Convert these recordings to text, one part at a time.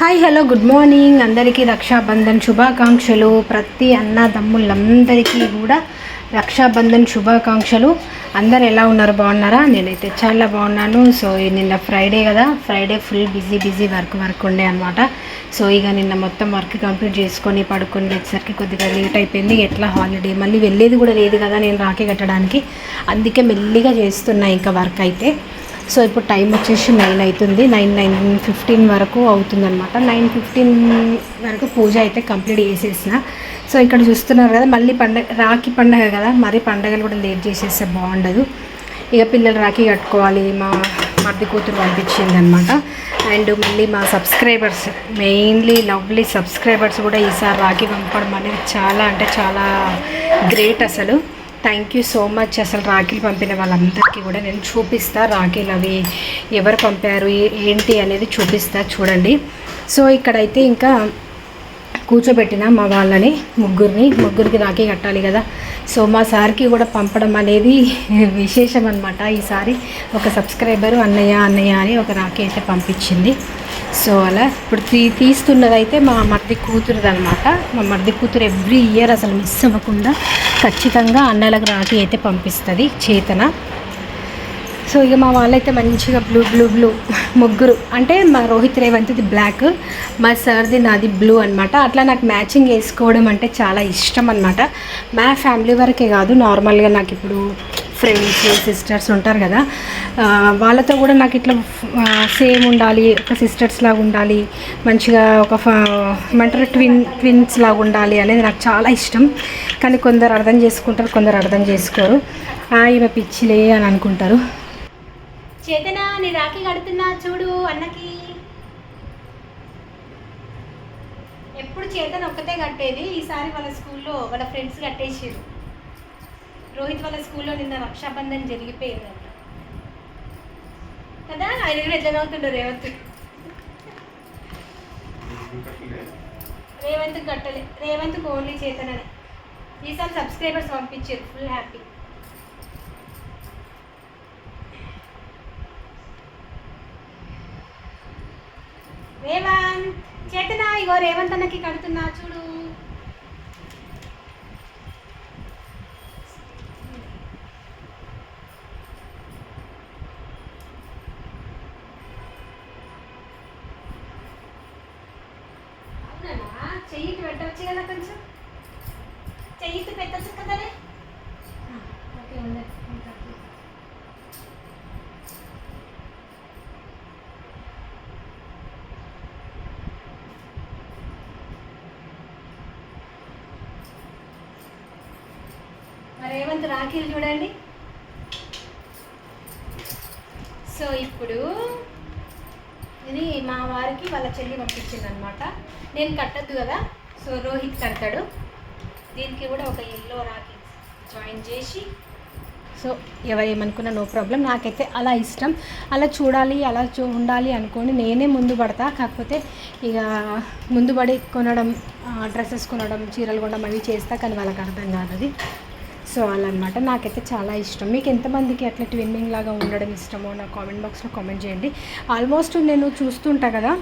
Hi hello good morning. అందరికీ రక్షాబంధన్ శుభాకాంక్షలు. ప్రతి అన్నదమ్ములందరికీ కూడా రక్షాబంధన్ శుభాకాంక్షలు. అందరు ఎలా ఉన్నారు? బాగున్నారా? నేనైతే చాలా బాగున్నాను. సో నిన్న ఫ్రైడే కదా. Friday full busy busy work work ఉండే అనమాట సో ఇక నిన్న మొత్తం వర్క్ కంప్లీట్ చేసుకొని పడుకొని వచ్చేసరికి కొద్దిగా లేట్ అయిపోయింది. ఎట్లా హాలిడే మళ్ళీ వెళ్ళేది కూడా లేదు కదా నేను రాఖీ కట్టడానికి. అందుకే మెల్లిగా చేస్తున్నా ఇంకా వర్క్ అయితే. సో ఇప్పుడు టైం వచ్చేసి నైన్ అవుతుంది. నైన్ నైన్ ఫిఫ్టీన్ వరకు అవుతుందనమాట నైన్ ఫిఫ్టీన్ వరకు పూజ అయితే కంప్లీట్ చేసేసిన. సో ఇక్కడ చూస్తున్నారు కదా మళ్ళీ పండగ రాఖీ పండగ కదా. మరి పండగలు కూడా లేట్ చేసేస్తే బాగుండదు. ఇక పిల్లలు రాఖీ కట్టుకోవాలి. మా మర్ది కూతురు పంపించింది అనమాట అండ్ మళ్ళీ మా సబ్స్క్రైబర్స్ మెయిన్లీ లవ్లీ సబ్స్క్రైబర్స్ కూడా ఈసారి రాఖీ పంపడం అనేది చాలా అంటే చాలా గ్రేట్ అసలు. థ్యాంక్ యూ సో మచ్ అసలు రాఖీలు పంపిన వాళ్ళందరికీ కూడా నేను చూపిస్తా. రాఖీలు అవి ఎవరు పంపారు ఏ- ఏంటి అనేది చూపిస్తా చూడండి. సో ఇక్కడైతే ఇంకా కూర్చోబెట్టిన మా వాళ్ళని ముగ్గురిని. ముగ్గురికి రాఖీ కట్టాలి కదా. సో మా సార్కి కూడా పంపడం అనేది విశేషం అనమాట ఈసారి ఒక సబ్స్క్రైబరు అన్నయ్య అన్నయ్య అని ఒక రాఖీ అయితే పంపించింది. సో అలా ఇప్పుడు తీ తీస్తున్నదైతే మా మర్ది కూతురుది అనమాట మా మర్ది కూతురు ఎవ్రీ ఇయర్ అసలు మిస్ అవ్వకుండా ఖచ్చితంగా అన్నలకు రాఖీ అయితే పంపిస్తుంది చేతన. సో ఇక మా వాళ్ళైతే మంచిగా బ్లూ బ్లూ బ్లూ ముగ్గురు. అంటే మా రోహిత్ రేవంత్ది బ్లాక్ మా సార్ది నాది బ్లూ అనమాట అట్లా నాకు మ్యాచింగ్ వేసుకోవడం అంటే చాలా ఇష్టం అనమాట మా ఫ్యామిలీ వరకే కాదు నార్మల్గా నాకు ఇప్పుడు ఫ్రెండ్స్ సిస్టర్స్ ఉంటారు కదా వాళ్ళతో కూడా నాకు ఇట్లా సేమ్ ఉండాలి ఒక సిస్టర్స్ లాగా ఉండాలి మంచిగా ఒక ఫ- ఏమంటారు ట్విన్ ట్విన్స్ లాగా ఉండాలి అనేది నాకు చాలా ఇష్టం. కానీ కొందరు అర్థం చేసుకుంటారు కొందరు అర్థం చేసుకోరు. "ఆ, ఈమె పిచ్చిలే అని అనుకుంటారు. చేతన? నీ రాఖీ కడుతున్నా చూడు అన్నకి. ఎప్పుడు చేతన ఒక్కతే కట్టేది. ఈసారి వాళ్ళ స్కూల్లో వాళ్ళ ఫ్రెండ్స్ కట్టేసారు రోహిత్ వాళ్ళ స్కూల్లో నిన్న రక్షాబంధన్ జరిగిపోయిందంట. కదా ఆయన కూడా ఎట్లా రేవంత్. రేవంత్ కట్టలే. రేవంత్ ఓన్లీ చేతననే. ఈసారి సబ్స్క్రైబర్స్ పంపించారు. Full happy Revanth చేతనా? ఇగో రేవంత్ అన్నకి కడుతున్నా చూడు. చెయ్యి పెట్టచ్చు కదనే ఓకే మరి రేవంత్ రాఖీలు చూడండి. సో ఇప్పుడు ఇది మా వారికి వాళ్ళ చెల్లి పంపించింది అనమాట నేను కట్టద్దు కదా? సో రోహిత్ కడతాడు. దీనికి కూడా ఒక ఎల్లో రాకి జాయిన్ చేసి. సో ఎవరేమనుకున్నా నో ప్రాబ్లం నాకైతే అలా ఇష్టం. అలా చూడాలి అలా చూ ఉండాలి అనుకోండి నేనే ముందు పడతా. కాకపోతే ఇక ముందు పడి కొనడం డ్రెస్సెస్ కొనడం చీరలు కొనడం అవి చేస్తా కానీ వాళ్ళకి అర్థం కాదు అది. సో అలా అనమాట నాకైతే చాలా ఇష్టం. మీకు ఎంతమందికి అట్లా ట్విన్నింగ్ లాగా ఉండడం ఇష్టమో నా కామెంట్ బాక్స్లో కామెంట్ చేయండి. ఆల్మోస్ట్ నేను చూస్తుంటా కదా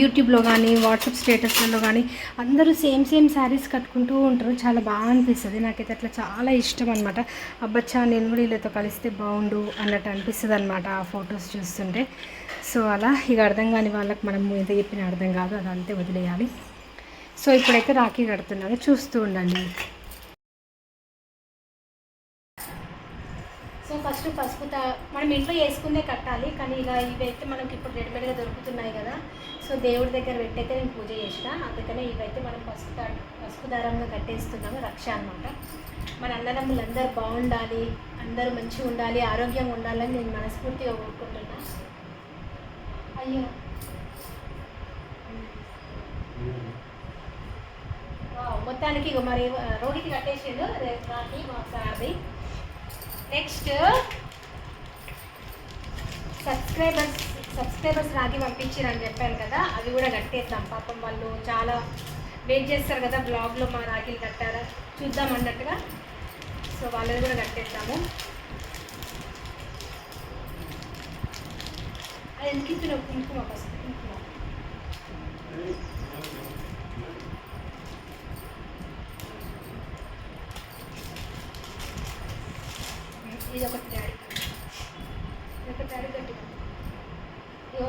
యూట్యూబ్లో కానీ వాట్సాప్ స్టేటస్లలో కానీ అందరూ సేమ్ సేమ్ శారీస్ కట్టుకుంటూ ఉంటారు. చాలా బాగా అనిపిస్తుంది. నాకైతే అట్లా చాలా ఇష్టం అనమాట అబ్బచ్చా నేను కూడా వీళ్ళతో కలిస్తే బాగుండు అన్నట్టు అనిపిస్తుంది అనమాట ఆ ఫొటోస్ చూస్తుంటే. సో అలా ఇక అర్థం కాని వాళ్ళకి మనం ఎంత చెప్పిన అర్థం కాదు. అదంతే వదిలేయాలి. సో ఇప్పుడైతే రాఖీ కడుతున్నాను చూస్తూ ఉండండి సో ఫస్ట్ పసుపు తా- మనం ఇంట్లో వేసుకుందే కట్టాలి కానీ ఇక ఇవైతే మనకి ఇప్పుడు రెడీమేడ్గా దొరుకుతున్నాయి కదా. సో దేవుడి దగ్గర పెట్టయితే నేను పూజ చేసిన. అందుకనే ఇవైతే మనం పసుపు తా పసుపు దారంగా కట్టేస్తున్నాము రక్ష అనమాట మన అన్నదమ్ములందరూ బాగుండాలి అందరూ మంచిగా ఉండాలి ఆరోగ్యంగా ఉండాలని నేను మనస్ఫూర్తిగా కోరుకుంటున్నా. అయ్యో. మొత్తానికి మరి రోగికి కట్టేసిండు రేపు రాత్రి మా సార్ది. నెక్స్ట్ సబ్స్క్రైబర్స్ సబ్స్క్రైబర్స్ రాగి పంపించారు అని చెప్పాను కదా అవి కూడా కట్టేద్దాం. పాపం వాళ్ళు చాలా వెయిట్ చేస్తారు కదా బ్లాగ్లో మా రాగిలు కట్టారా? చూద్దాం అన్నట్టుగా. సో వాళ్ళని కూడా కట్టేద్దాము. అది ఎందుకు ఇస్తున్నావు? కుంకుమ ఫస్ట్ కుంకుమ. ఇది ఒకటి ఒకటి డాడీ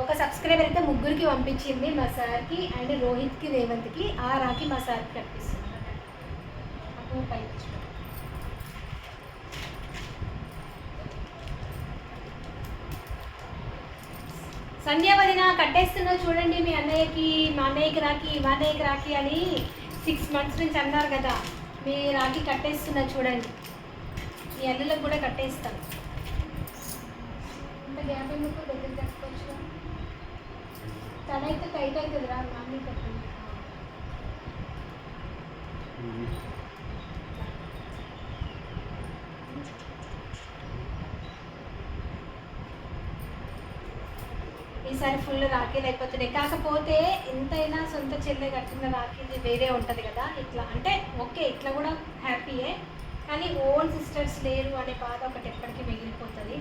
ఒక సబ్స్క్రైబర్ అయితే ముగ్గురికి పంపించింది మా సార్కి అండ్ రోహిత్కి రేవంత్కి. ఆ రాకి మా సార్కి కనిపిస్తుంది సంధ్య వదిన కట్టేస్తున్నా చూడండి మీ అన్నయ్యకి మా అన్నయ్యకి రాకి మా అన్నయ్యకి రాకి అని సిక్స్ మంత్స్ నుంచి అన్నారు కదా. మీ రాకి కట్టేస్తున్నా చూడండి. మీ అల్లులకు కూడా కట్టేస్తాను. ఇంత గ్యాప్ ఎందుకు దగ్గర కట్టుకోవచ్చు? తనైతే టైట్ అవుతుంది రా మమ్మీ కట్టండి ఈసారి ఫుల్ రాఖీలు అయిపోతున్నాయి కాకపోతే ఎంతైనా సొంత చెల్లె కట్టిన రాఖీ వేరే ఉంటుంది కదా ఇట్లా అంటే ఓకే ఇట్లా కూడా హ్యాపీయే కానీ ఓన్ సిస్టర్స్ లేరు అనే బాధ ఒకటి ఎప్పటికీ మిగిలిపోతుంది.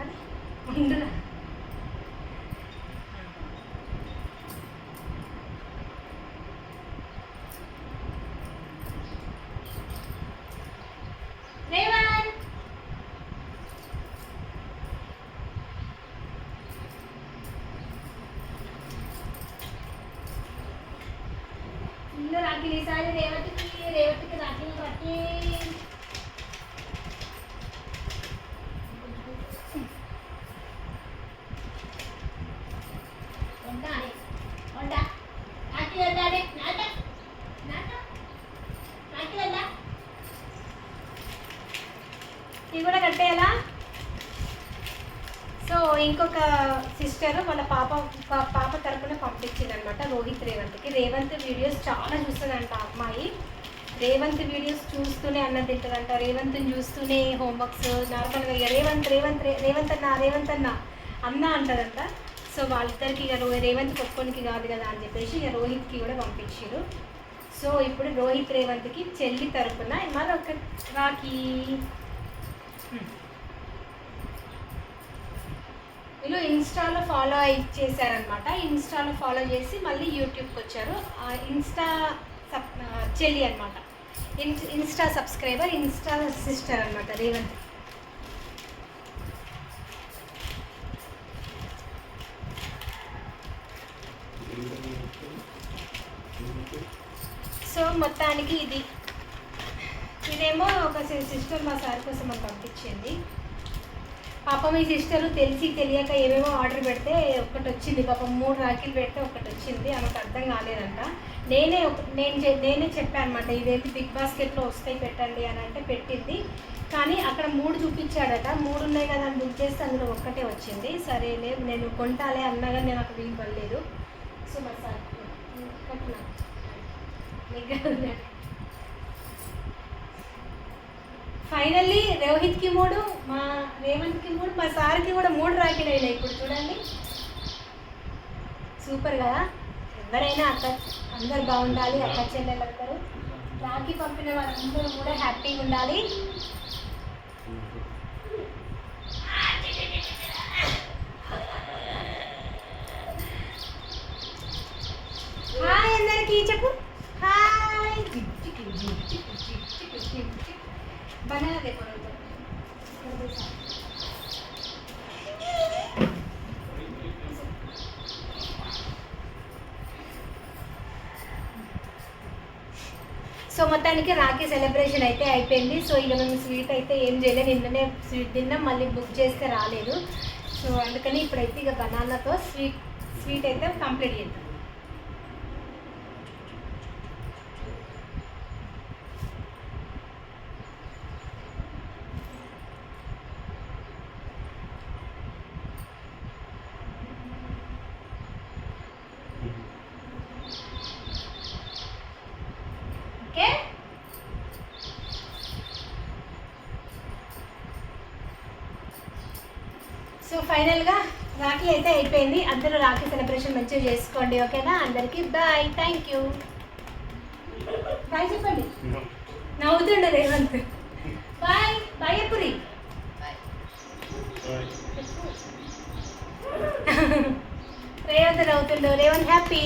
అది ఉండురా రేవంత్ ఇల్లు రాఖీలు ఈసారి రేవతికి రేవతికి రాఖీలు రాఖీ ఉండాలి ఉండా రాఖీ ఉండాలి నాట. నాట. రాఖీ ఉందా ఇది కూడా కట్టేయాలా? సో ఇంకొక సిస్టర్ వాళ్ళ పాప పాప తరపున పంపించింది అనమాట రోహిత్ రేవంత్కి. రేవంత్ వీడియోస్ చాలా చూస్తుందంట ఆ అమ్మాయి. రేవంత్ వీడియోస్ చూస్తూనే అన్న తింటుందంట. రేవంత్ని చూస్తూనే హోంవర్క్స్ నార్మల్గా ఇక రేవంత్ రేవంత్ రే- రేవంత్ అన్న రేవంత్ అన్న అన్న అంటారంట. సో వాళ్ళిద్దరికి ఇక రో- రేవంత్ ఒక్కొనికి కాదు కదా అని చెప్పేసి ఇక రోహిత్కి కూడా పంపించారు సో ఇప్పుడు రోహిత్ రేవంత్కి చెల్లి తరపున మరొక రాఖీ. వీళ్ళు ఇన్స్టాలో ఫాలో అయి చేశారనమాట ఇన్స్టాలో ఫాలో చేసి మళ్ళీ యూట్యూబ్కి వచ్చారు. ఇన్స్టా సబ్ చెల్లి అనమాట ఇన్స్టా సబ్స్క్రైబర్ ఇన్స్టా సిస్టర్ అనమాట రేవంత్. సో మొత్తానికి ఇది. ఇదేమో ఒక సిస్టర్ మా సార్ కోసం మాకు పంపించింది. పాపం ఈ సిస్టర్ తెలిసి తెలియక ఏమేమో ఆర్డర్ పెడితే ఒకటి వచ్చింది. పాపం మూడు రాఖీలు పెడితే ఒకటి వచ్చింది. ఆమెకు అర్థం కాలేదంట. నేనే ఒక- నేను నేనే చెప్పాను అనమాట ఇదేంటి బిగ్ బాస్కెట్లో వస్తాయి పెట్టండి అని అంటే పెట్టింది. కానీ అక్కడ మూడు చూపించాడట. మూడు ఉన్నాయి కదా అని బుక్ చేస్తే అందులో ఒక్కటే వచ్చింది. సరే లేదు నేను కొంటాలే అన్నగా నేను అక్కడ వీలు పడలేదు. సో మరి సార్. ఫైనల్లీ రోహిత్కి మూడు మా రేవంత్కి మూడు మా సార్కి కూడా మూడు రాఖీలు అయినాయి ఇప్పుడు చూడండి. సూపర్ కదా? ఎవరైనా అక్క అందరు బాగుండాలి అక్క చెల్లెలందరూ. రాఖీ పంపిన వాళ్ళందరూ కూడా హ్యాపీగా ఉండాలి. హాయ్ అందరికీ చెప్పు. హాయ్ బనానా देखो సో మొత్తానికి రాఖీ సెలబ్రేషన్ అయితే అయిపోయింది. సో ఇక మేము స్వీట్ అయితే ఏం చేయలేదు. నిన్ననే స్వీట్ తిన్నాం. మళ్ళీ బుక్ చేస్తే రాలేదు. సో అందుకని ఇప్పుడైతే ఇక బనానాతో స్వీట్ స్వీట్ అయితే కంప్లీట్ చేద్దాం ఓకే సో ఫైనల్గా రాఖీ అయితే అయిపోయింది. అందరూ రాఖీ సెలబ్రేషన్ మంచిగా చేసుకోండి ఓకేనా? అందరికీ బాయ్. థ్యాంక్ యూ బాయ్ చెప్పండి. నవ్వుతుండే రేవంత్. బాయ్. బాయ్ ఎప్పురి రేవంత్ నవ్వుతుండు. రేవంత్ హ్యాపీ.